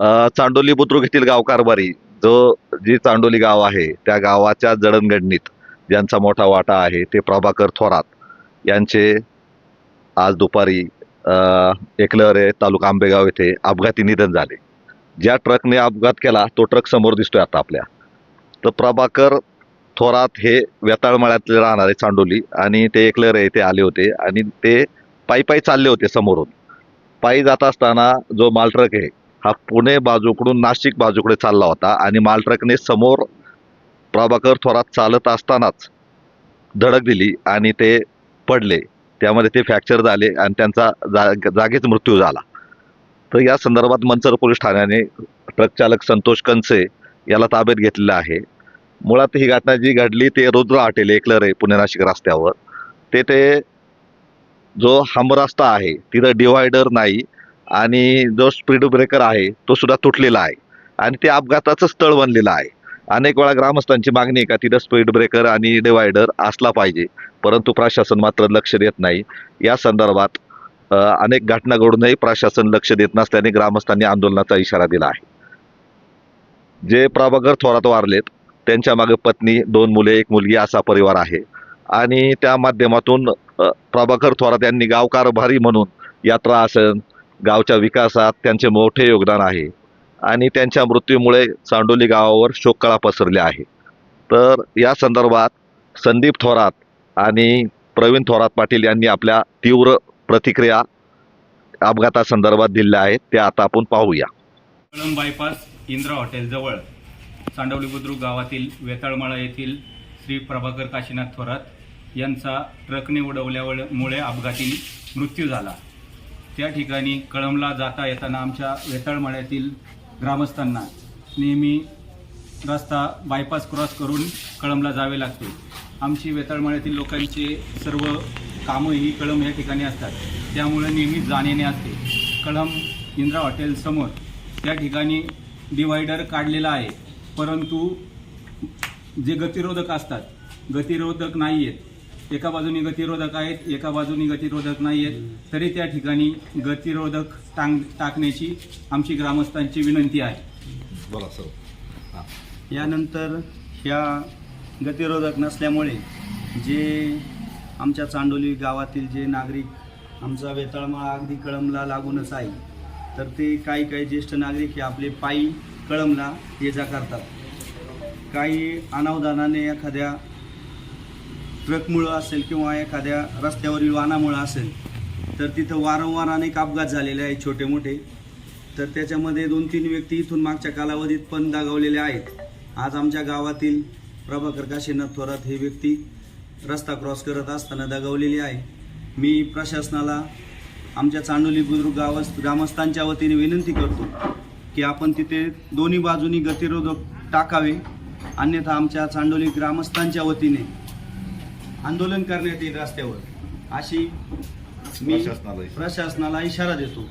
चांडोली बुद्रुक येथील गाव कारभारी जो जी चांडोली गाव आहे त्या गावाच्या जडणघडणीत ज्यांचा मोठा वाटा आहे ते प्रभाकर थोरात यांचे आज दुपारी एकलहरे तालुका आंबेगाव येथे अपघाती निधन झाले. ज्या ट्रकने अपघात केला तो ट्रक समोर दिसतोय आता आपल्या. तर प्रभाकर थोरात हे वेताळमाळ्यातले राहणारे चांडोली आणि ते एकलहरे येथे आले होते आणि ते पायी पायी चालले होते समोरून. पायी जात असताना जो माल ट्रक आहे हा पुणे बाजूकडून नाशिक बाजूकडे चालला होता आणि माल ट्रकने समोर प्रभाकर थोरात चालत असतानाच धडक दिली आणि ते पडले. त्यामध्ये ते फ्रॅक्चर झाले आणि त्यांचा जा जागीच मृत्यू झाला. तर या संदर्भात मंचर पोलीस ठाण्याने ट्रक चालक संतोष कनसे याला ताब्यात घेतलेलं आहे. मुळात ही घटना जी घडली ते रुद्र हॉटेल एकलर आहे पुणे नाशिक रस्त्यावर. तेथे जो हमरस्ता आहे तिथं डिवायडर नाही आणि जो स्पीड ब्रेकर आहे तो सुद्धा तुटलेला आहे. आणि ते अपघाताचं स्थळ बनलेलं आहे. अनेक वेळा ग्रामस्थांची मागणी आहे का तिथं स्पीड ब्रेकर आणि डिवायडर असला पाहिजे. परंतु प्रशासन मात्र लक्ष देत नाही. या संदर्भात अनेक घटना घडूनही प्रशासन लक्ष देत नसल्याने ग्रामस्थांनी आंदोलनाचा इशारा दिला आहे. जे प्रभाकर थोरात वारलेत त्यांच्या मागे पत्नी दोन मुले एक मुलगी असा परिवार आहे. आणि त्या माध्यमातून प्रभाकर थोरात यांनी गावकारभारी म्हणून यात्रा असेल गावच्या विकासात त्यांचे मोठे योगदान आहे. आणि त्यांच्या मृत्यूमुळे चांडोली गावावर शोककळा पसरले आहे. तर या संदर्भात संदीप थोरात आणि प्रवीण थोरात पाटील यांनी आपल्या तीव्र प्रतिक्रिया अपघातासंदर्भात दिल्या आहेत. त्या आता आपण पाहूया. बायपास इंद्रा हॉटेलजवळ चांडवली बुद्रुक गावातील वेताळमाळा येथील श्री प्रभाकर काशीनाथ थोरात यांचा ट्रकने उडवल्यामुळे अपघाती मृत्यू झाला. त्या ठिकाणी कळंबला जाता येताना आमच्या वेताळमाळ्यातील ग्रामस्थांना नेहमी रस्ता बायपास क्रॉस करून कळंबला जावे लागते. आमची वेताळमाळ्यातील लोकांचे सर्व कामं ही कळंब या ठिकाणी असतात. त्यामुळे नेहमी जाण्याने असते. कळंब इंदिरा हॉटेलसमोर त्या ठिकाणी डिवायडर काढलेला आहे. परंतु जे गतिरोधक असतात गतिरोधक नाही आहेत एका बाजूनी गतिरोधक आहेत एका बाजूनी गतिरोधक नाही आहेत तरी त्या ठिकाणी गतिरोधक टांग टाकण्याची आमची ग्रामस्थांची विनंती आहे. बोला सर. यानंतर ह्या गतिरोधक नसल्यामुळे जे आमच्या चांडोली गावातील जे नागरिक आमचा वेताळमाळा अगदी कळमला लागूनच आहे तर ते काही काही ज्येष्ठ नागरिक हे आपले पायी कळमला ये जा करतात. काही अनावधानाने एखाद्या ट्रकमुळं असेल किंवा एखाद्या रस्त्यावरील वाहनामुळं असेल तर तिथं वारंवार अनेक अपघात झालेले आहेत छोटे मोठे तर त्याच्यामध्ये दोन तीन व्यक्ती इथून मागच्या कालावधीत पण दागावलेले आहेत. आज आमच्या गावातील प्रभाकर काशीनाथ थोरात हे व्यक्ती रस्ता क्रॉस करत असताना दगावलेली आहे. मी प्रशासनाला आमच्या चांडोली बुद्रुक गावस ग्रामस्थांच्या वतीने विनंती करतो की आपण तिथे दोन्ही बाजूनी गतिरोधक टाकावे. अन्यथा आमच्या चांडोली ग्रामस्थांच्या वतीने आंदोलन करण्यात येईल रस्त्यावर. अशी मी प्रशासनाला इशारा. देतो.